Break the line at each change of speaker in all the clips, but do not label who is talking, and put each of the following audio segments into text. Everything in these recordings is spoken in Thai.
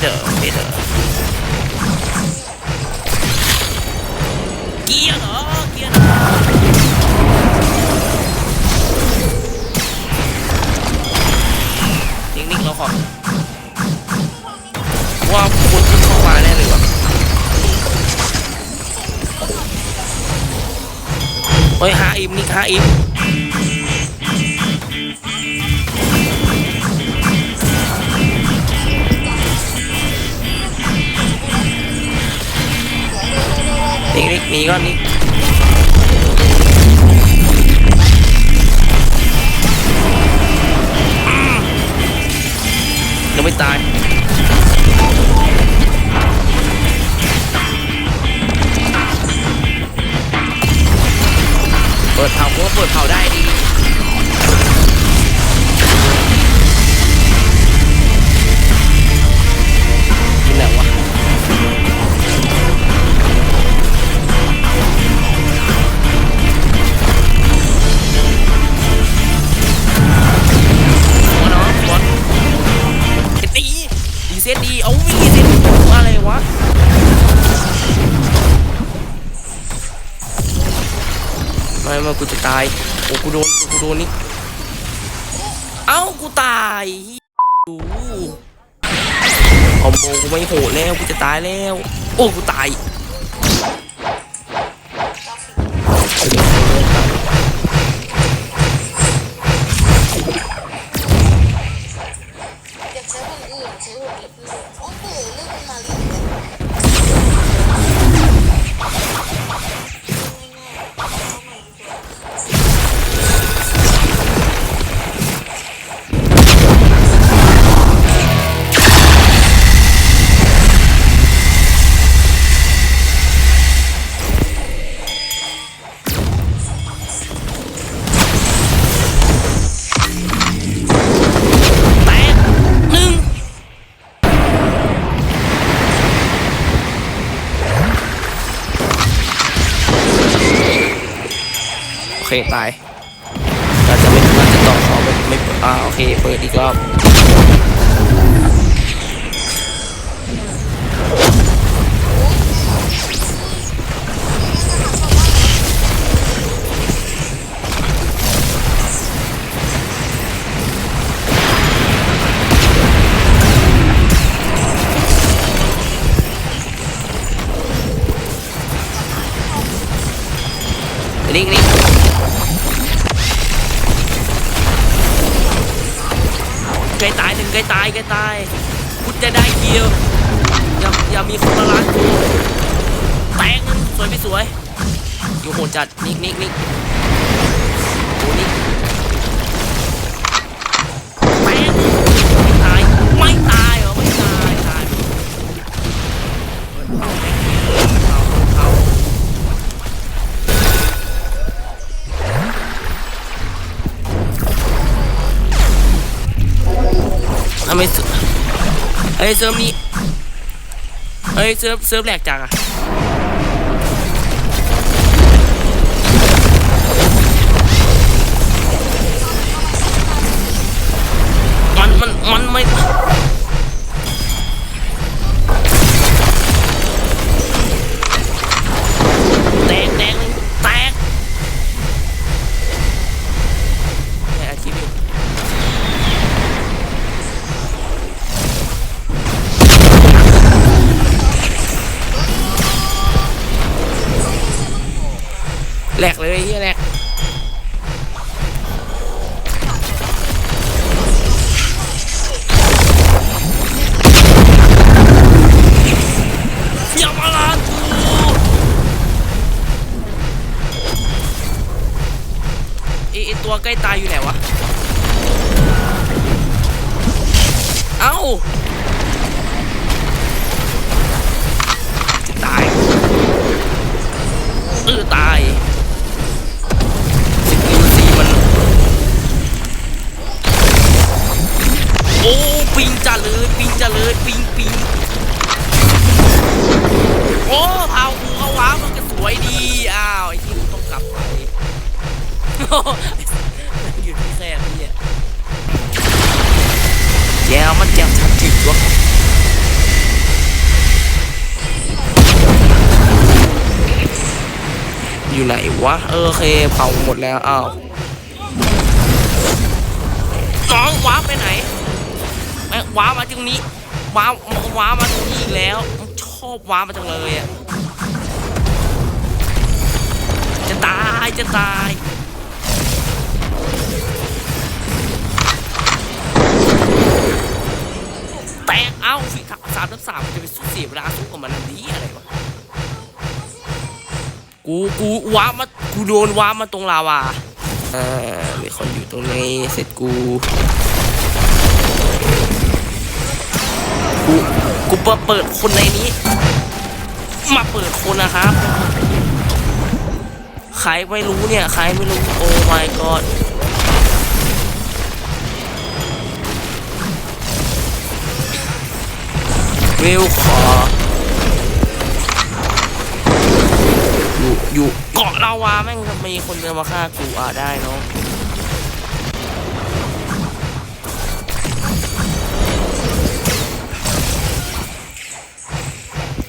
เถอะไปเถอะเกียร์เหรอเกียร์เหรอนิ่งๆแล้วขอว่าคุณขึ้นเข้ามาแน่เลยวะเฮ้ยหาอิมนี่หาอิม นิกหนีก่อนนิกยังไม่ตายเปิดเผาเพราะว่าเปิดเผาได้ดี มากูจะตาย โอ้กูโดนกูโดนนี่ เอ้ากูตายดูคอมโบกูไม่โหดแล้วกูจะตายแล้ว โอ้กูตาย
อย เค
ตายเราจะไม่เราจะต่อขอไม่ไม่อ่าโอเค เปิดอีกรอบ ใกล้ตายหนึ่งใกล้ตายใกล้ตายคุณจะได้เกียวอย่าอย่ามีคนมาล้างกูแต่งสวยไม่สวยอยู่โหดจัดนิกนิกนิกโอ้นิก เอ้ยเซิร์ฟนี้เฮ้ยเซิร์ฟเซิร์ฟแหลกจังอะ แหลกเลยเฮียแหลกอย่ามาลานกูไอไอตัวใกล้ตายอยู่ไหนวะ เอ้า ปิงจะเลยปิงจะเลยปิงปิงโอ้เอาหัวเขาว้ามันก็สวยดีอ้าวไอ้ที่ต้องกลับไปอยู่ที่แซ่บเนี่ยแย่มันแย่มชัดจริงวะอยู่ไหนวะเออเคเผาหมดแล้วอ้าวน้องว้าไปไหน ว้ามาตรงนี้ว้าว้ามาตรงนี้อีกแล้วชอบว้ามาจังเลยอะจะตายจะตายแตกเอ้าสิสามสามทับสามมันจะไปสู้เสียเวลาสู้กับมันอันนี้อะไรวะกูกูว้ามากูโดนว้ามาตรงลาวาอ่ามีคนอยู่ตรงนี้เสร็จกู กูกูเปิดเปิดคนในนี้ มาเปิดคนนะครับใครไม่รู้เนี่ยใครไม่รู้โอ้ my god วิวขออยู่อยู่เกาะลาวาแม่งทำไมคนเดินมาฆ่ากูอ่าได้เนาะ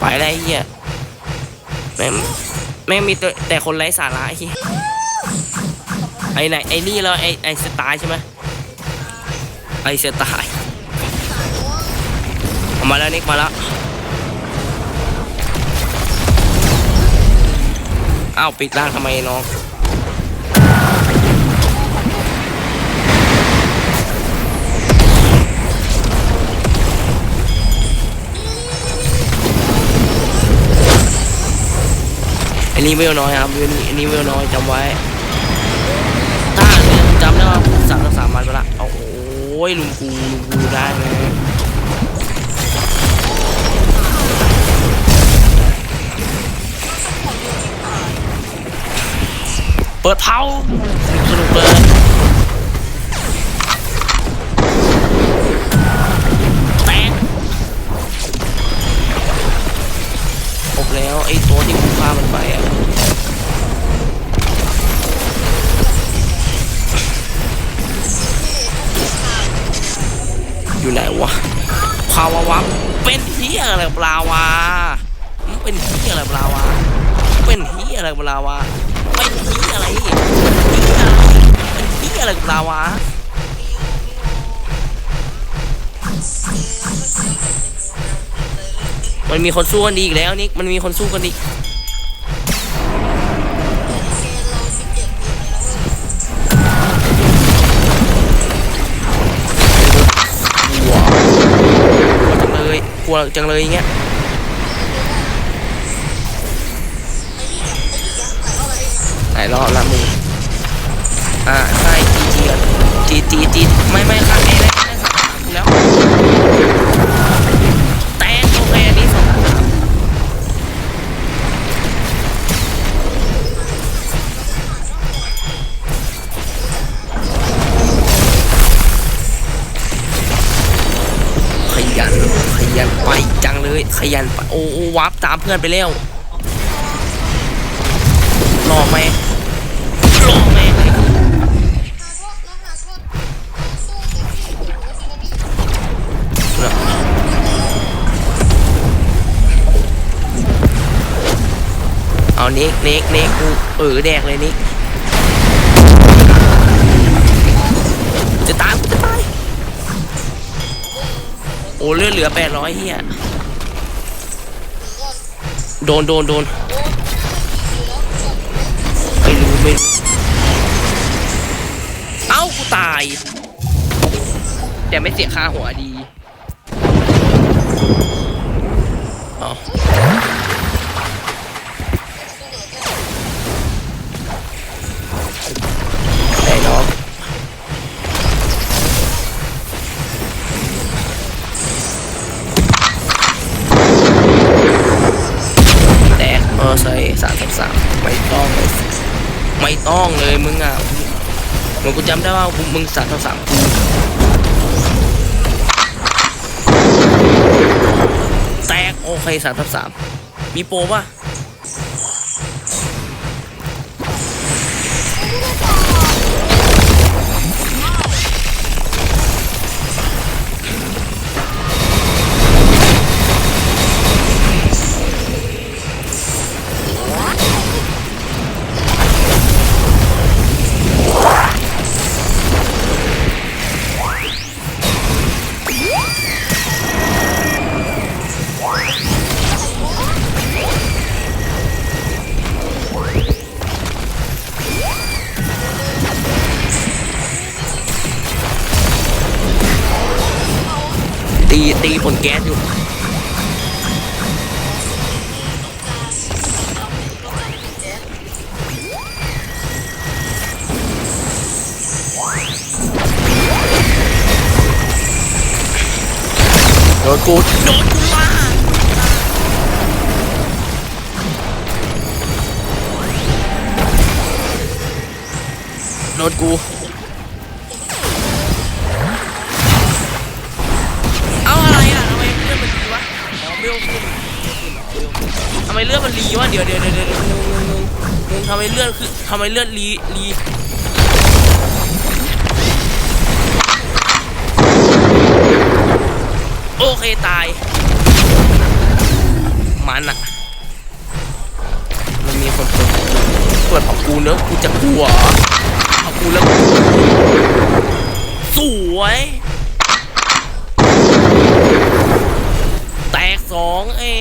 ไปอะไรเหี้ยแม่งแม่งมีแต่แต่คนไร้สาระไอ้เหี้ยไอ้ไหนไอ้นี่แล้วไอ้ไอ้สไตล์ใช่ไหมไอ้สไตล์มาแล้วนิกมาแล้วอ้าวปิดร่างทำไมน้อง อันนี้เวลน้อยครับเวลนี้อันนี้เวลน้อยจำไว้ ถ้าเนี่ยจำได้ว่าผมสามสามวันไปละเอาโอ้ยลุงกูลุงกูได้เลยเปิดเผา บแล้วไอ้ตัวที่กูฆ่ามันไปอะอยู่ไหนวะภาวะวะเป็นเฮียอะไรกับลาวาเป็นเฮียอะไรกับลาวาเป็นเฮียอะไรกับลาวาเป็นเฮียอะไรเฮียอะไรเป็นเฮียอะไรกับลาวา มันมีคนสู้กันดีอีกแล้วนิกมันมีคนสู้กันอีกลัวจังเลยกลัวจังเลยอย่างเงี้ยไหนรอละมึงอ่าใช่จีจีก่อนจีจีจีไม่ไม่ค่ะไอ้แรกได้สามแล้ว ขยันไปจังเลยขยันไปโอ้โอ้วับตามเพื่อนไปแล้วรอไหมรอไหม
หาโทษแล้วหาโทษสู้เต็มที่อยู่กับที่นี่
เอานิกนิกนิกกูเออแดกเลยนิกจะตายกูจะ โอ้เลือดเหลือแปดร้อยเฮียโดนโดนโดนไม่รู้ไม่รู้เอ้ากูตาย แต่ไม่เสียค่าหัวดี เอา อใส่สามสามไม่ต้องเลยไม่ต้องเลยมึงอะมึงกูจำได้ว่ามึงสามสามแตกโอเคสามสามมีโปรป่ะ ตีตีผลแก๊สอยู่
รต้องการเป็นแจ๊ส
โดนกูโดนกูล่าโดนกู ทำไมเลือดมันรีวะเดี๋ยวเดี๋ยวเดี๋ยวเดี๋ยวทำไมเลือดคือทำไมเลือดรีรีโอเคตาย มันอะมันมีคนเปิดเปิดของกูเนอะกูจะกลัวของกูแล้วสวยแตกสองเอ้